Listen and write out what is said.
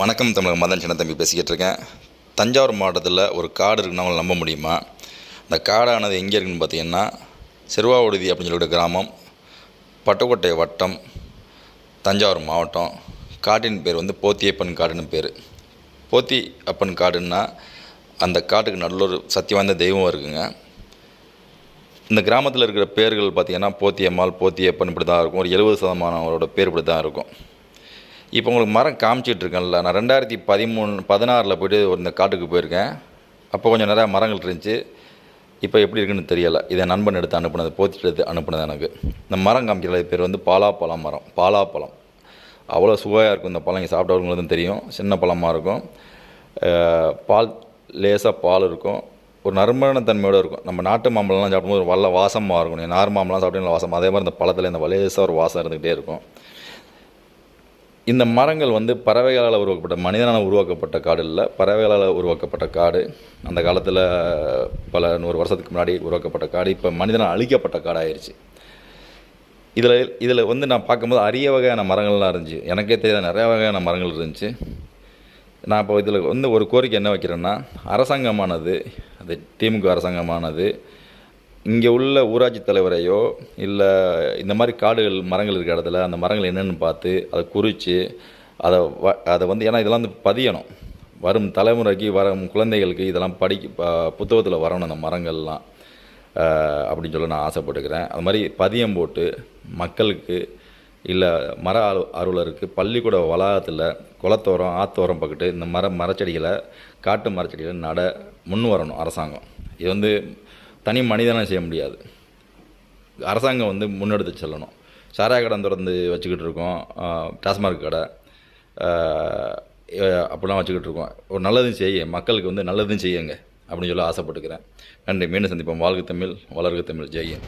வணக்கம் தமிழக மதன் சின்னத்தம்பி பேசிக்கிட்டு இருக்கேன் தஞ்சாவூர் மாவட்டத்தில் ஒரு காடு இருக்குன்னு அவங்களை நம்ப முடியுமா? அந்த காடானது எங்கே இருக்குன்னு பார்த்தீங்கன்னா சிறுவாவுடுதி அப்படின்னு சொல்லிட்டு கிராமம் பட்டுக்கோட்டை வட்டம் தஞ்சாவூர் மாவட்டம். காட்டின் பேர் வந்து போத்தியப்பன் காடுன்னு பேர். போத்தி அப்பன் காடுன்னா அந்த காட்டுக்கு நல்ல ஒரு சக்தி வாய்ந்த தெய்வம் இருக்குங்க. இந்த கிராமத்தில் இருக்கிற பேர்கள் பார்த்திங்கன்னா போத்தியம்மாள் போத்தியப்பன் இப்படி தான் இருக்கும். ஒரு எழுபது சதமானவரோட பேர் இப்படி தான் இருக்கும். இப்போ உங்களுக்கு மரம் காமிச்சிட்டு இருக்கேன்ல நான் ரெண்டாயிரத்தி பதிமூணு பதினாறில் போயிட்டு ஒரு இந்த காட்டுக்கு போயிருக்கேன். அப்போ கொஞ்சம் நிறையா மரங்கள் இருந்துச்சு. இப்போ எப்படி இருக்குன்னு தெரியலை. இதை நண்பன் எடுத்து அனுப்புனது போத்திட்டு எடுத்து அனுப்புனது எனக்கு. இந்த மரம் காமிக்கிற பேர் வந்து பாலாப்பழம் மரம். பாலாப்பழம். அவ்வளோ சுவையாக இருக்கும் இந்த பழம். இங்கே சாப்பிட்டவங்களுக்கு தெரியும். சின்ன பழமாக இருக்கும். பால் லேசாக பால் இருக்கும். ஒரு நறுமண தன்மையோடு இருக்கும். நம்ம நாட்டு மாம்பழம்லாம் சாப்பிடும்போது ஒரு வல்ல வாசமாக இருக்கும். நார் மாம்பழம் சாப்பிட்டீங்கன்னா வாசம். அதே மாதிரி இந்த பழத்தில் இந்த லேசாக ஒரு வாசம் இருந்துக்கிட்டே இருக்கும். இந்த மரங்கள் வந்து பறவைகளால் உருவாக்கப்பட்ட மனிதனால் உருவாக்கப்பட்ட காடு இல்லை. பறவைகளால் உருவாக்கப்பட்ட காடு. அந்த காலத்தில் பல நூறு வருஷத்துக்கு முன்னாடி உருவாக்கப்பட்ட காடு. இப்போ மனிதனால் அழிக்கப்பட்ட காடாயிருச்சு. இதில் இதில் வந்து நான் பார்க்கும்போது அரிய வகையான மரங்கள்லாம் இருந்துச்சு. எனக்கே தெரியாத நிறையா வகையான மரங்கள் இருந்துச்சு. நான் இப்போ இதில் வந்து ஒரு கோரிக்கை என்ன வைக்கிறேன்னா அரசாங்கமானது அது திமுக அரசாங்கமானது இங்கே உள்ள ஊராட்சி தலைவரையோ இல்லை இந்த மாதிரி காடுகள் மரங்கள் இருக்கிற இடத்துல அந்த மரங்கள் என்னென்னு பார்த்து அதை குறித்து அதை வ அதை வந்து ஏன்னா இதெல்லாம் வந்து பதியணும். வரும் தலைமுறைக்கு வரும் குழந்தைகளுக்கு இதெல்லாம் படிக்க புத்தகத்தில் வரணும் அந்த மரங்கள்லாம். அப்படின்னு சொல்ல நான் ஆசைப்பட்டுக்கிறேன். அது மாதிரி பதியம் போட்டு மக்களுக்கு இல்லை மர அரு அருளருக்கு பள்ளிக்கூட வளாகத்தில் குளத்தோரம் ஆத்தோரம் பக்கிட்டு இந்த மர மரச்செடிகளை காட்டு மரச்செடிகளை நட முன் வரணும் அரசாங்கம். இது வந்து தனி மனிதனாக செய்ய முடியாது. அரசாங்கம் வந்து முன்னெடுத்து செல்லணும். சாராய கடை திறந்து வச்சுக்கிட்டு இருக்கோம். டாஸ்மார்க் கடை அப்படிலாம் வச்சுக்கிட்டு இருக்கோம். ஒரு நல்லதும் செய்ய மக்களுக்கு வந்து நல்லதும் செய்யுங்க. அப்படின்னு சொல்லி ஆசைப்பட்டுக்கிறேன். நன்றி. மீண்டும் சந்திப்போம். வாழ்க தமிழ் வளர்க தமிழ். ஜெயம்